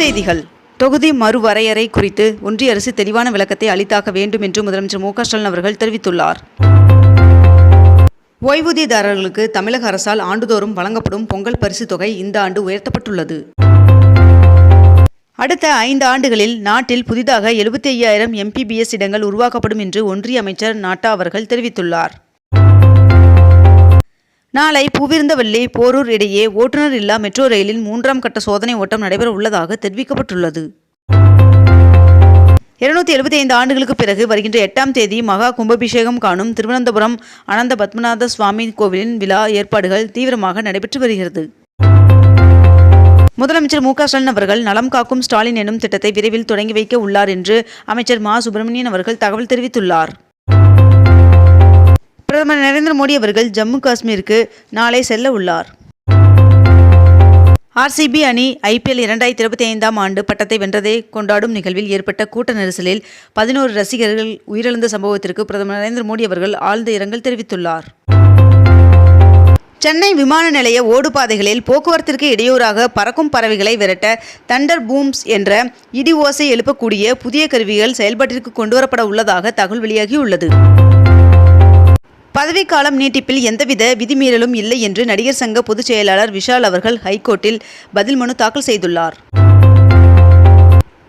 செய்திகள். தொகுதி மறுவரையறை குறித்து ஒன்றிய அரசு தெளிவான விளக்கத்தை அளித்தாக வேண்டும் என்று முதலமைச்சர் மு ஸ்டாலின் அவர்கள் தெரிவித்துள்ளார். ஓய்வூதியதாரர்களுக்கு தமிழக அரசால் ஆண்டுதோறும் வழங்கப்படும் பொங்கல் பரிசு தொகை இந்த ஆண்டு உயர்த்தப்பட்டுள்ளது. அடுத்த ஐந்து ஆண்டுகளில் நாட்டில் புதிதாக எழுபத்தி ஐயாயிரம் எம்பிபிஎஸ் இடங்கள் உருவாக்கப்படும் என்று ஒன்றிய அமைச்சர் நாட்டா அவர்கள் தெரிவித்துள்ளார். நாளை பூவிருந்தவல்லி போரூர் இடையே ஓட்டுநர் இல்லா மெட்ரோ ரயிலின் மூன்றாம் கட்ட சோதனை ஓட்டம் நடைபெற உள்ளதாக தெரிவிக்கப்பட்டுள்ளது. இருநூத்தி எழுபத்தி ஐந்து ஆண்டுகளுக்கு பிறகு வருகின்ற எட்டாம் தேதி மகா கும்பாபிஷேகம் காணும் திருவனந்தபுரம் அனந்த பத்மநாத சுவாமி கோவிலின் விழா ஏற்பாடுகள் தீவிரமாக நடைபெற்று வருகிறது. முதலமைச்சர் மு ஸ்டாலின் அவர்கள் நலம் காக்கும் ஸ்டாலின் எனும் திட்டத்தை விரைவில் தொடங்கி வைக்க உள்ளார் என்று அமைச்சர் மா சுப்பிரமணியன் அவர்கள் தகவல் தெரிவித்துள்ளார். பிரதமர் நரேந்திர மோடி அவர்கள் ஜம்மு காஷ்மீருக்கு நாளை செல்ல உள்ளார். ஆர்சிபி அணி ஐபிஎல் இரண்டாயிரத்தி இருபத்தி ஐந்தாம் ஆண்டு பட்டத்தை வென்றதை கொண்டாடும் நிகழ்வில் ஏற்பட்ட கூட்ட நெரிசலில் பதினோரு ரசிகர்கள் உயிரிழந்த சம்பவத்திற்கு பிரதமர் நரேந்திர மோடி அவர்கள் ஆழ்ந்த இரங்கல் தெரிவித்துள்ளார். சென்னை விமான நிலைய ஓடுபாதைகளில் போக்குவரத்திற்கு இடையூறாக பறக்கும் பறவைகளை விரட்ட தண்டர் பூம்ஸ் என்ற இடி ஓசை எழுப்பக்கூடிய புதிய கருவிகள் செயல்பாட்டிற்கு கொண்டுவரப்பட உள்ளதாக தகவல் வெளியாகியுள்ளது. பதவிக்காலம் நீட்டிப்பில் எந்தவித விதிமீறலும் இல்லை என்று நடிகர் சங்க பொதுச் செயலாளர் விஷால் அவர்கள் ஹைகோர்ட்டில் பதில் மனு தாக்கல் செய்துள்ளார்.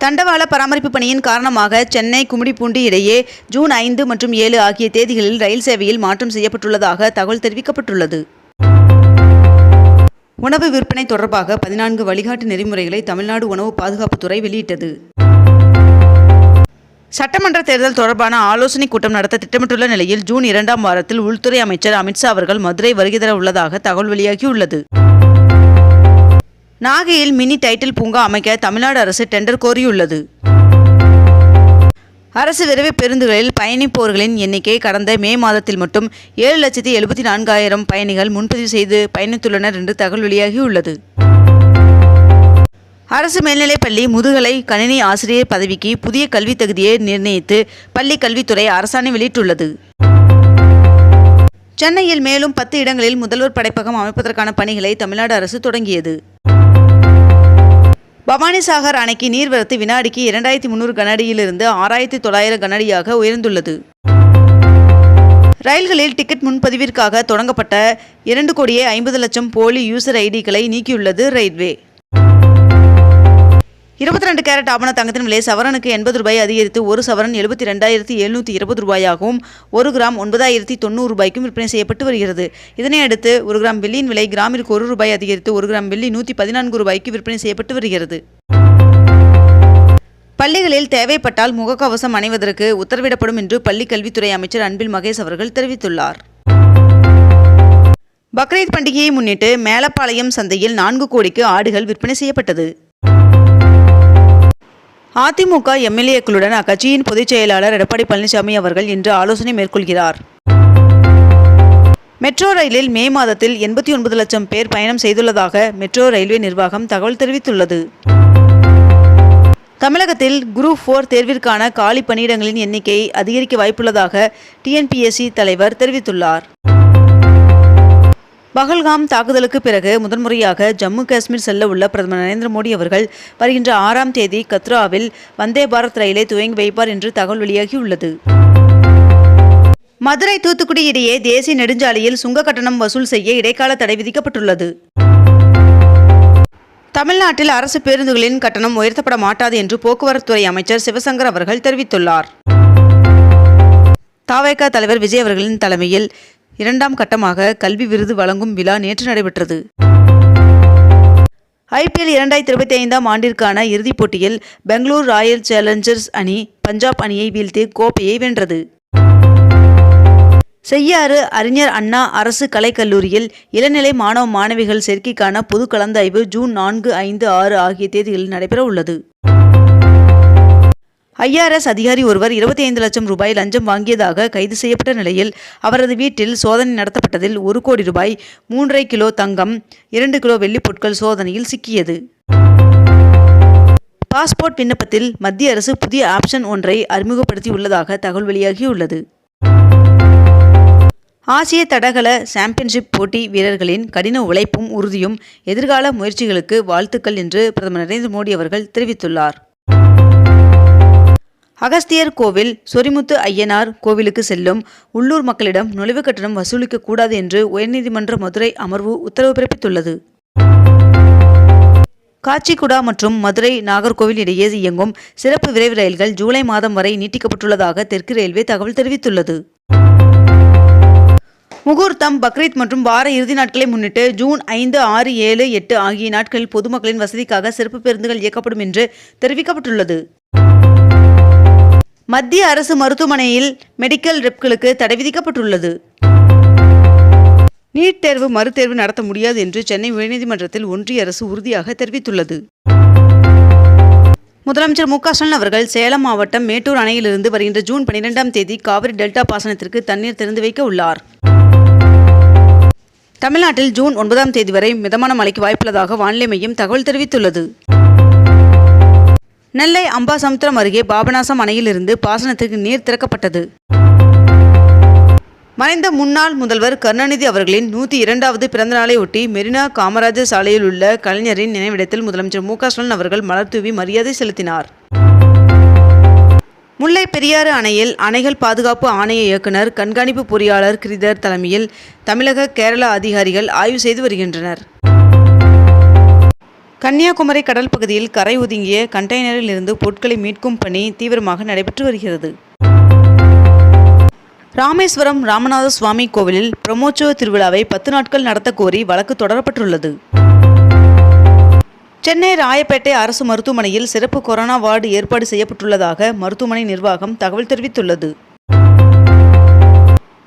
தண்டவாள பராமரிப்பு பணியின் காரணமாக சென்னை கும்மிடிப்பூண்டி இடையே ஜூன் ஐந்து மற்றும் ஏழு ஆகிய தேதிகளில் ரயில் சேவையில் மாற்றம் செய்யப்பட்டுள்ளதாக தகவல் தெரிவிக்கப்பட்டுள்ளது. உணவு விற்பனை தொடர்பாக பதினான்கு வழிகாட்டு நெறிமுறைகளை தமிழ்நாடு உணவு பாதுகாப்புத்துறை வெளியிட்டது. சட்டமன்ற தேர்தல் தொடர்பான ஆலோசனைக் கூட்டம் நடத்த திட்டமிட்டுள்ள நிலையில் ஜூன் இரண்டாம் வாரத்தில் உள்துறை அமைச்சர் அமித்ஷா அவர்கள் மதுரை வருகை தர உள்ளதாக தகவல் வெளியாகியுள்ளது. நாகையில் மினி டைட்டில் பூங்கா அமைக்க தமிழ்நாடு அரசு டெண்டர் கோரியுள்ளது. அரசு விரைவு பேருந்துகளில் பயணிப்போர்களின் எண்ணிக்கை கடந்த மே மாதத்தில் மட்டும் ஏழு லட்சத்தி எழுபத்தி நான்காயிரம் பயணிகள் முன்பதிவு செய்து பயணித்துள்ளனர் என்று தகவல் வெளியாகியுள்ளது. அரசு மேல்நிலைப்பள்ளி முதுகலை கணினி ஆசிரியர் பதவிக்கு புதிய கல்வித் தகுதியை நிர்ணயித்து பள்ளி கல்வித்துறை அரசாணை வெளியிட்டுள்ளது. சென்னையில் மேலும் பத்து இடங்களில் முதல்வர் படைப்பகம் அமைப்பதற்கான பணிகளை தமிழ்நாடு அரசு தொடங்கியது. பவானிசாகர் அணைக்கு நீர்வரத்து வினாடிக்கு இரண்டாயிரத்தி முந்நூறு கனஅடியிலிருந்து ஆறாயிரத்தி தொள்ளாயிரம் கனஅடியாக உயர்ந்துள்ளது. ரயில்களில் டிக்கெட் முன்பதிவிற்காக தொடங்கப்பட்ட இரண்டு கோடியே ஐம்பது லட்சம் போலி யூசர் ஐடிகளை நீக்கியுள்ளது ரயில்வே. இருபத்தி ரெண்டு கேரட் ஆபண தங்கத்தின் விலை சவரனுக்கு எண்பது ரூபாய் அதிகரித்து ஒரு சவரன் எழுபத்தி ரெண்டாயிரத்தி எழுநூற்றி இருபது ரூபாயாகவும் ஒரு கிராம் ஒன்பதாயிரத்தி தொண்ணூறு ரூபாய்க்கும் விற்பனை செய்யப்பட்டு வருகிறது. இதனையடுத்து ஒரு கிராம் வெள்ளியின் விலை கிராமிற்கு ஒரு ரூபாய் அதிகரித்து ஒரு கிராம் வெள்ளி நூற்றி பதினான்கு ரூபாய்க்கு விற்பனை செய்யப்பட்டு வருகிறது. பள்ளிகளில் தேவைப்பட்டால் முகக்கவசம் அணிவதற்கு உத்தரவிடப்படும் என்று பள்ளிக் கல்வித்துறை அமைச்சர் அன்பில் மகேஷ் அவர்கள் தெரிவித்துள்ளார். பக்ரீத் பண்டிகையை முன்னிட்டு மேலப்பாளையம் சந்தையில் நான்கு கோடிக்கு ஆடுகள் விற்பனை செய்யப்பட்டது. அதிமுக எம்எல்ஏக்களுடன் அக்கட்சியின் பொதுச் செயலாளர் எடப்பாடி பழனிசாமி அவர்கள் இன்று ஆலோசனை மேற்கொள்கிறார். மெட்ரோ ரயிலில் மே மாதத்தில் எண்பத்தி ஒன்பது லட்சம் பேர் பயணம் செய்துள்ளதாக மெட்ரோ ரயில்வே நிர்வாகம் தகவல் தெரிவித்துள்ளது. தமிழகத்தில் குரூப் ஃபோர் தேர்விற்கான காலி பணியிடங்களின் எண்ணிக்கை அதிகரிக்க வாய்ப்புள்ளதாக டிஎன்பிஎஸ்சி தலைவர் தெரிவித்துள்ளார். பகல்காம் தாக்குதலுக்கு பிறகு முதன்முறையாக ஜம்மு காஷ்மீர் செல்ல உள்ள பிரதமர் நரேந்திர மோடி அவர்கள் வருகின்ற ஆறாம் தேதி கத்ராவில் வந்தே பாரத் ரயிலை துவங்கி வைப்பார் என்று தகவல் வெளியாகியுள்ளது. மதுரை தூத்துக்குடி இடையே தேசிய நெடுஞ்சாலையில் சுங்க கட்டணம் வசூல் செய்ய இடைக்கால தடை விதிக்கப்பட்டுள்ளது. தமிழ்நாட்டில் அரசு பேருந்துகளின் கட்டணம் உயர்த்தப்பட மாட்டாது என்று போக்குவரத்துறை அமைச்சர் சிவசங்கர் அவர்கள் தெரிவித்துள்ளார். தாவேகா தலைவர் விஜய் அவர்களின் தலைமையில் இரண்டாம் கட்டமாக கல்வி விருது வழங்கும் விழா நேற்று நடைபெற்றது. ஐபிஎல் இரண்டாயிரத்தி இருபத்தி ஐந்தாம் ஆண்டிற்கான இறுதிப் போட்டியில் பெங்களூர் ராயல் சேலஞ்சர்ஸ் அணி பஞ்சாப் அணியை வீழ்த்தி கோப்பையை வென்றது. செய்யாறு அறிஞர் அண்ணா அரசு கலைக்கல்லூரியில் இளநிலை மாணவ மாணவிகள் சேர்க்கைக்கான பொது கலந்தாய்வு ஜூன் நான்கு ஐந்து ஆறு ஆகிய தேதிகளில் நடைபெற உள்ளது ஐஆர்எஸ் அதிகாரி ஒருவர் இருபத்தி ஐந்து லட்சம் ரூபாய் லஞ்சம் வாங்கியதாக கைது செய்யப்பட்ட நிலையில் அவரது வீட்டில் சோதனை நடத்தப்பட்டதில் ஒரு கோடி ரூபாய் மூன்றரை கிலோ தங்கம் இரண்டு கிலோ வெள்ளிப் பொருட்கள் சோதனையில் சிக்கியது. பாஸ்போர்ட் விண்ணப்பத்தில் மத்திய அரசு புதிய ஆப்ஷன் ஒன்றை அறிமுகப்படுத்தி உள்ளதாக தகவல் வெளியாகியுள்ளது. ஆசிய தடகள சாம்பியன்ஷிப் போட்டி வீரர்களின் கடின உழைப்பும் உறுதியும் எதிர்கால முயற்சிகளுக்கு வாழ்த்துக்கள் என்று பிரதமர் நரேந்திர மோடி அவர்கள் தெரிவித்துள்ளார். அகஸ்தியர் கோவில் சொரிமுத்து ஐயனார் கோவிலுக்கு செல்லும். உள்ளூர் மக்களிடம் நுழைவு கட்டணம் வசூலிக்க கூடாது என்று உயர்நீதிமன்ற மதுரை அமர்வு உத்தரவு பிறப்பித்துள்ளது. காச்சிகுடா மற்றும் மதுரை நாகர்கோவில் இடையே இயங்கும் சிறப்பு விரைவு ரயில்கள் ஜூலை மாதம் வரை நீட்டிக்கப்பட்டுள்ளதாக தெற்கு ரயில்வே தகவல் தெரிவித்துள்ளது. முகூர்த்தம் பக்ரீத் மற்றும் வார இறுதி நாட்களை முன்னிட்டு ஜூன் ஐந்து ஆறு ஏழு எட்டு ஆகிய நாட்களில் பொதுமக்களின் வசதிக்காக சிறப்பு பேருந்துகள் இயக்கப்படும் என்று தெரிவிக்கப்பட்டுள்ளது. மத்திய அரசு மருத்துவமனையில் மெடிக்கல் ரெப்களுக்கு தடை விதிக்கப்பட்டுள்ளது. நீட் தேர்வு மறுதேர்வு நடத்த முடியாது என்று சென்னை உயர்நீதிமன்றத்தில் ஒன்றிய அரசு உறுதியாக தெரிவித்துள்ளது. முதலமைச்சர் மு ஸ்டாலின் அவர்கள் சேலம் மாவட்டம் மேட்டூர் அணையிலிருந்து வருகின்ற ஜூன் பனிரெண்டாம் தேதி காவிரி டெல்டா பாசனத்திற்கு தண்ணீர் திறந்து வைக்க உள்ளார். தமிழ்நாட்டில் ஜூன் ஒன்பதாம் தேதி வரை மிதமான மழைக்கு வாய்ப்புள்ளதாக வானிலை மையம் தகவல் தெரிவித்துள்ளது. நெல்லை அம்பாசமுத்திரம் அருகே பாபநாசம் அணையிலிருந்து பாசனத்திற்கு நீர் திறக்கப்பட்டது. மறைந்த முன்னாள் முதல்வர் கருணாநிதி அவர்களின் நூற்றி இரண்டாவது பிறந்தநாளை ஒட்டி மெரினா காமராஜர் சாலையில் உள்ள கலைஞரின் நினைவிடத்தில் முதலமைச்சர் மு ஸ்டாலின் அவர்கள் மலர் தூவி மரியாதை செலுத்தினார். முல்லை பெரியாறு அணையில் அணைகள் பாதுகாப்பு ஆணைய இயக்குனர் கண்காணிப்பு பொறியாளர் கிரிதர் தலைமையில் தமிழக கேரள அதிகாரிகள் ஆய்வு செய்து வருகின்றனர். கன்னியாகுமரி கடல் பகுதியில் கரை ஒதுங்கிய கண்டெய்னரில் இருந்து பொருட்களை மீட்கும் பணி தீவிரமாக நடைபெற்று வருகிறது. ராமேஸ்வரம் ராமநாத சுவாமி கோவிலில் பிரமோற்சவ திருவிழாவை பத்து நாட்கள் நடத்த கோரி வழக்கு தொடரப்பட்டுள்ளது. சென்னை ராயப்பேட்டை அரசு மருத்துவமனையில் சிறப்பு கொரோனா வார்டு ஏற்பாடு செய்யப்பட்டுள்ளதாக மருத்துவமனை நிர்வாகம் தகவல் தெரிவித்துள்ளது.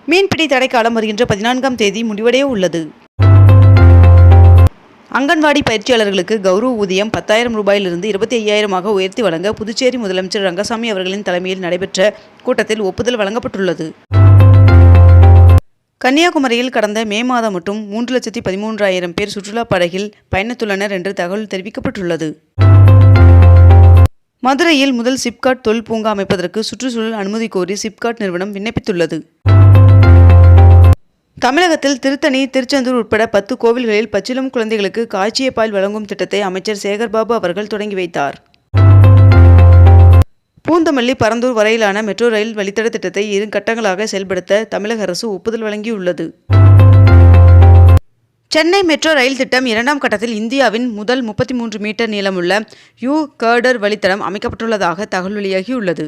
மீன்பிடி தடைக்காலம் வருகின்ற பதினான்காம் தேதி முடிவடைய உள்ளது. அங்கன்வாடி பயிற்சியாளர்களுக்கு கௌரவ ஊதியம் பத்தாயிரம் ரூபாயிலிருந்து இருபத்தி ஐயாயிரமாக உயர்த்தி வழங்க புதுச்சேரி முதலமைச்சர் ரங்கசாமி அவர்களின் தலைமையில் நடைபெற்ற கூட்டத்தில் ஒப்புதல் வழங்கப்பட்டுள்ளது. கன்னியாகுமரியில் கடந்த மே மாதம் மட்டும் மூன்று லட்சத்தி பதிமூன்றாயிரம் பேர் சுற்றுலா படகில் பயணித்துள்ளனர் என்று தகவல் தெரிவிக்கப்பட்டுள்ளது. மதுரையில் முதல் சிப்காட் தொழில் பூங்கா அமைப்பதற்கு சுற்றுச்சூழல் அனுமதி கோரி சிப்காட் நிறுவனம் விண்ணப்பித்துள்ளது. தமிழகத்தில் திருத்தணி திருச்செந்தூர் உட்பட பத்து கோவில்களில் பச்சிளம் குழந்தைகளுக்கு காய்ச்சிய பால் வழங்கும் திட்டத்தை அமைச்சர் சேகர்பாபு அவர்கள் தொடங்கி வைத்தார். பூந்தமல்லி பரந்தூர் வரையிலான மெட்ரோ ரயில் வழித்தட திட்டத்தை இரு கட்டங்களாக செயல்படுத்த தமிழக அரசு ஒப்புதல் வழங்கியுள்ளது. சென்னை மெட்ரோ ரயில் திட்டம் இரண்டாம் கட்டத்தில் இந்தியாவின் முதல் முப்பத்தி மூன்று மீட்டர் நீளமுள்ள யூ கர்டர் வழித்தடம் அமைக்கப்பட்டுள்ளதாக தகவல் வெளியாகியுள்ளது.